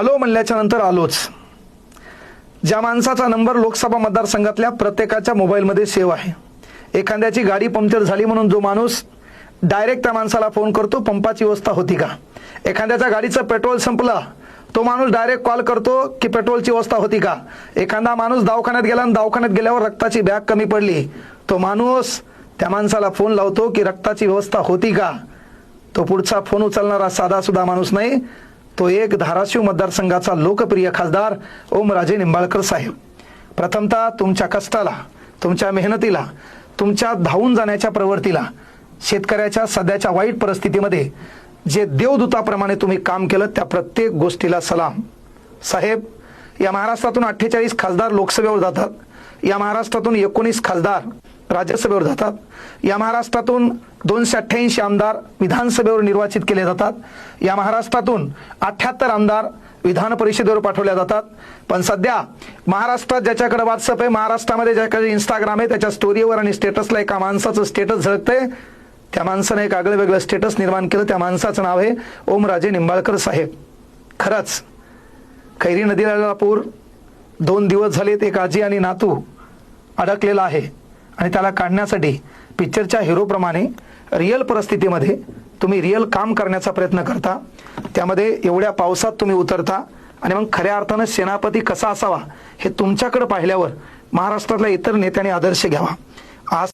Hello म्हणल्याच्या नंतर आलोच. ज्या माणसाचा नंबर लोकसभा मतदारसंघातल्या प्रत्येकाच्या मोबाईलमध्ये सेव्ह आहे. एखाद्याची गाडी पंक्चर झाली म्हणून जो माणूस डायरेक्ट त्या माणसाला फोन करतो पंपाची व्यवस्था होती का? एखाद्याच्या गाडीचं पेट्रोल संपलं तो माणूस डायरेक्ट कॉल करतो की पेट्रोलची व्यवस्था होती का? एखादा माणूस दवाखान्यात गेला आणि दवाखान्यात गेल्यावर रक्ताची बॅग कमी पडली. तो माणूस त्या माणसाला फोन लावतो की रक्ताची व्यवस्था होती का? तो पुढचा फोन उचलणारा साधा सुद्धा माणूस नाही तो एक धाराशिव मतदारसंघाचा लोकप्रिय खासदार ओमराजे निंबाळकर साहेब. प्रथमतः तुमच्या कष्टाला तुमच्या मेहनतीला तुमच्या धावून जाण्याच्या प्रवृत्तीला शेतकऱ्याच्या सध्याच्या वाईट परिस्थितीमध्ये जे देवदूताप्रमाणे तुम्ही काम केलं त्या प्रत्येक गोष्टीला सलाम. साहेब या महाराष्ट्रातून अठ्ठेचाळीस खासदार लोकसभेवर जातात. या महाराष्ट्रातून एकोणीस खासदार राज्यसभेवर जातात. या महाराष्ट्रातून दोनशे अठ्ठ्याऐंशी आमदार विधानसभेवर निर्वाचित केले जातात. या महाराष्ट्रातून अठ्ठ्याहत्तर आमदार विधान परिषदेवर पाठवल्या जातात. पण सध्या महाराष्ट्रात ज्याच्याकडे व्हॉट्सअप आहे महाराष्ट्रामध्ये ज्याकडे इंस्टाग्राम आहे त्याच्या स्टोरीवर आणि स्टेटसला एका माणसाचं स्टेटस झळकतंय. त्या माणसानं एक आगळं वेगळं स्टेटस निर्माण केलं. त्या माणसाचं नाव आहे ओमराजे निंबाळकर साहेब. खरंच खैरी नदीला पूर दोन दिवस झालेत एक आजी आणि नातू अडकलेला आहे. आणि त्याला काढण्यासाठी पिक्चरच्या हिरोप्रमाणे रिअल परिस्थितीमध्ये तुम्ही रिअल काम करण्याचा प्रयत्न करता. त्यामध्ये एवढ्या पावसात तुम्ही उतरता आणि मग खऱ्या अर्थानं सेनापती कसा असावा हे तुमच्याकडे पाहिल्यावर महाराष्ट्रातल्या इतर नेत्यांनी आदर्श घ्यावा. आज